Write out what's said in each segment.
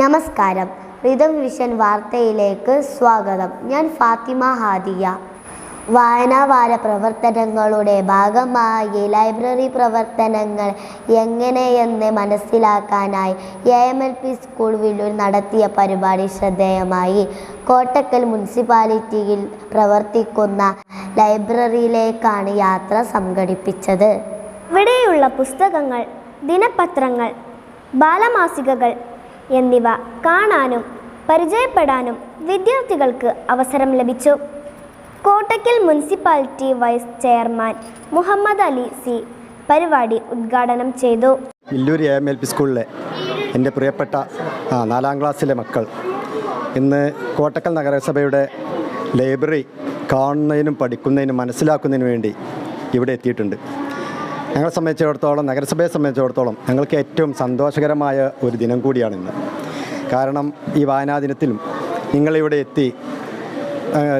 നമസ്കാരം. Rhythm vision വാർത്തയിലേക്ക് സ്വാഗതം. ഞാൻ ഫാത്തിമ ഹാദിയ. വായനാവാര പ്രവർത്തനങ്ങളുടെ ഭാഗമായി ലൈബ്രറി പ്രവർത്തനങ്ങൾ എങ്ങനെയെന്ന് മനസ്സിലാക്കാനായി A M L P school Villoor നടത്തിയ പരിപാടി ശ്രദ്ധേയമായി. കോട്ടക്കൽ മുനിസിപ്പാലിറ്റിയിൽ പ്രവർത്തിക്കുന്ന ലൈബ്രറിയിലേക്കാണ് യാത്ര സംഘടിപ്പിച്ചത്. ഇവിടെയുള്ള പുസ്തകങ്ങൾ ദിനപത്രങ്ങൾ ബാലമാസികകൾ എന്നിവ കാണാനും പരിചയപ്പെടാനും വിദ്യാർത്ഥികൾക്ക് അവസരം ലഭിച്ചു. Kottakkal municipality vice chairman Muhammad Ali C പരിപാടി ഉദ്ഘാടനം ചെയ്തു. ഇല്ലൂരി എ എം എൽ പി സ്കൂളിലെ എന്റെ പ്രിയപ്പെട്ട നാലാം ക്ലാസ്സിലെ മക്കൾ. ഇന്ന് കോട്ടക്കൽ നഗരസഭയുടെ ലൈബ്രറി കാണുന്നതിനും പഠിക്കുന്നതിനും മനസ്സിലാക്കുന്നതിനും വേണ്ടി ഇവിടെ എത്തിയിട്ടുണ്ട്. ഞങ്ങളെ സംബന്ധിച്ചിടത്തോളം നഗരസഭയെ സംബന്ധിച്ചിടത്തോളം ഞങ്ങൾക്ക് ഏറ്റവും സന്തോഷകരമായ ഒരു ദിനം കൂടിയാണ് ഇന്ന്. കാരണം ഈ വായനാ ദിനത്തിലും നിങ്ങളിവിടെ എത്തി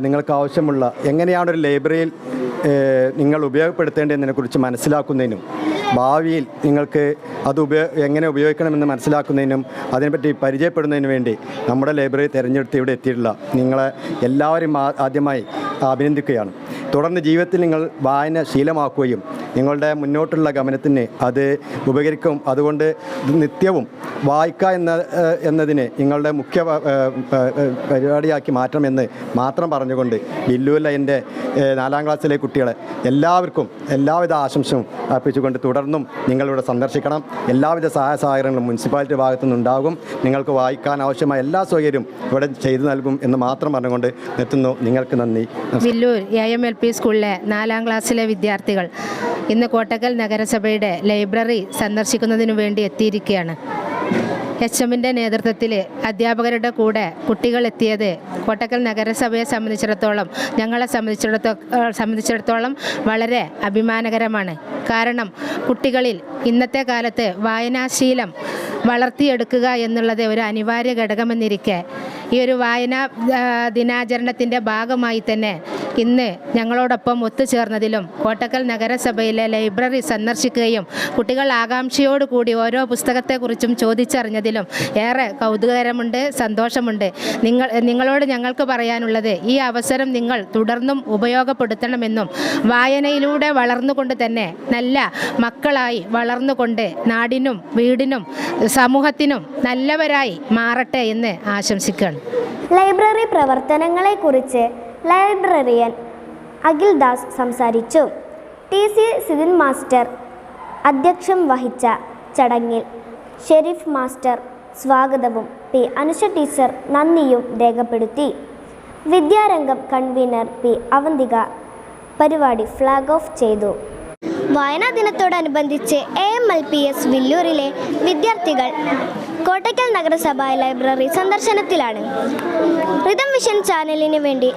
നിങ്ങൾക്ക് ആവശ്യമുള്ള എങ്ങനെയാണ് ഒരു ലൈബ്രറിയിൽ നിങ്ങൾ ഉപയോഗപ്പെടുത്തേണ്ടതിനെക്കുറിച്ച് മനസ്സിലാക്കുന്നതിനും ഭാവിയിൽ നിങ്ങൾക്ക് അത് ഉപയോ എങ്ങനെ ഉപയോഗിക്കണമെന്ന് മനസ്സിലാക്കുന്നതിനും അതിനെപ്പറ്റി പരിചയപ്പെടുന്നതിനു വേണ്ടി നമ്മുടെ ലൈബ്രറി തിരഞ്ഞെടുത്ത് ഇവിടെ എത്തിയിട്ടുള്ള നിങ്ങളെ എല്ലാവരും ആദ്യമായി അഭിനന്ദിക്കുകയാണ്. തുടർന്ന് ജീവിതത്തിൽ നിങ്ങൾ വായന ശീലമാക്കുകയും നിങ്ങളുടെ മുന്നോട്ടുള്ള ഗമനത്തിന് അത് ഉപകരിക്കും. അതുകൊണ്ട് നിത്യവും വായിക്കുക എന്ന എന്നതിനെ നിങ്ങളുടെ മുഖ്യ പരിപാടിയാക്കി മാറ്റണമെന്ന് മാത്രം പറഞ്ഞുകൊണ്ട് ബില്ലുവല്ല എന്റെ നാലാം ക്ലാസ്സിലെ കുട്ടികളെ എല്ലാവർക്കും എല്ലാവിധ ആശംസയും അർപ്പിച്ചുകൊണ്ട് തുടർന്നും നിങ്ങളിവിടെ സന്ദർശിക്കണം. എല്ലാവിധ സഹായ സഹകരണങ്ങളും മുനിസിപ്പാലിറ്റി ഭാഗത്തു നിന്നുണ്ടാകും. നിങ്ങൾക്ക് വായിക്കാൻ ആവശ്യമായ എല്ലാ സൗകര്യവും ഇവിടെ ചെയ്തു നൽകും എന്ന് മാത്രം പറഞ്ഞുകൊണ്ട് നിർത്തുന്നു. നിങ്ങൾക്ക് നന്ദി. Villoor A M L P സ്കൂളിലെ നാലാം ക്ലാസ്സിലെ വിദ്യാർത്ഥികൾ ഇന്ന് കോട്ടക്കൽ നഗരസഭയുടെ ലൈബ്രറി സന്ദർശിക്കുന്നതിനു വേണ്ടി എത്തിയിരിക്കുകയാണ്. എച്ച് എമ്മിന്റെ നേതൃത്വത്തിൽ അധ്യാപകരുടെ കൂടെ കുട്ടികൾ എത്തിയത് കോട്ടക്കൽ നഗരസഭയെ സംബന്ധിച്ചിടത്തോളം ഞങ്ങളെ സംബന്ധിച്ചിടത്തോളം സംബന്ധിച്ചിടത്തോളം വളരെ അഭിമാനകരമാണ്. കാരണം കുട്ടികളിൽ ഇന്നത്തെ കാലത്ത് വായനാശീലം വളർത്തിയെടുക്കുക എന്നുള്ളത് ഒരു അനിവാര്യ ഘടകമെന്നിരിക്കെ ഈ ഒരു വായനാ ദിനാചരണത്തിന്റെ ഭാഗമായി തന്നെ ഇന്ന് ഞങ്ങളോടൊപ്പം ഒത്തുചേർന്നതിലും കോട്ടക്കൽ നഗരസഭയിലെ ലൈബ്രറി സന്ദർശിക്കുകയും കുട്ടികൾ ആകാംക്ഷയോടുകൂടി ഓരോ പുസ്തകത്തെക്കുറിച്ചും ചോദിച്ചറിഞ്ഞതിലും ഏറെ കൗതുകകരമുണ്ട് സന്തോഷമുണ്ട്. നിങ്ങൾ നിങ്ങളോട് ഞങ്ങൾക്ക് പറയാനുള്ളത് ഈ അവസരം നിങ്ങൾ തുടർന്നും ഉപയോഗപ്പെടുത്തണമെന്നും വായനയിലൂടെ വളർന്നുകൊണ്ട് തന്നെ നല്ല മക്കളായി വളർന്നുകൊണ്ട് നാടിനും വീടിനും സമൂഹത്തിനും നല്ലവരായി മാറട്ടെ എന്ന് ആശംസിക്കുകയാണ്. ലൈബ്രറി പ്രവർത്തനങ്ങളെക്കുറിച്ച് ലൈബ്രറിയൻ അഖിൽ ദാസ് സംസാരിച്ചു. ടി സി സിദിൻ മാസ്റ്റർ അധ്യക്ഷം വഹിച്ച ചടങ്ങിൽ ഷെരീഫ് മാസ്റ്റർ സ്വാഗതവും പി അനുഷ ടീച്ചർ നന്ദിയും രേഖപ്പെടുത്തി. വിദ്യാരംഗം കൺവീനർ പി അവന്തിക പരിപാടി ഫ്ലാഗ് ഓഫ് ചെയ്തു. വായനാ ദിനത്തോടനുബന്ധിച്ച് A M L P S വില്ലൂരിലെ വിദ്യാർത്ഥികൾ കോട്ടയ്ക്കൽ നഗരസഭ ലൈബ്രറി സന്ദർശനത്തിലാണ്. റിതം വിഷൻ ചാനലിന് വേണ്ടി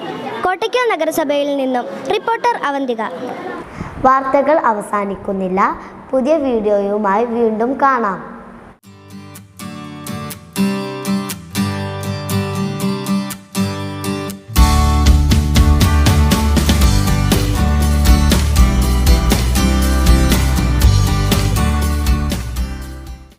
കോട്ടയ്ക്കൽ നഗരസഭയിൽ നിന്നും റിപ്പോർട്ടർ അവന്തിക. വാർത്തകൾ അവസാനിക്കുന്നില്ല. പുതിയ വീഡിയോയുമായി വീണ്ടും കാണാം.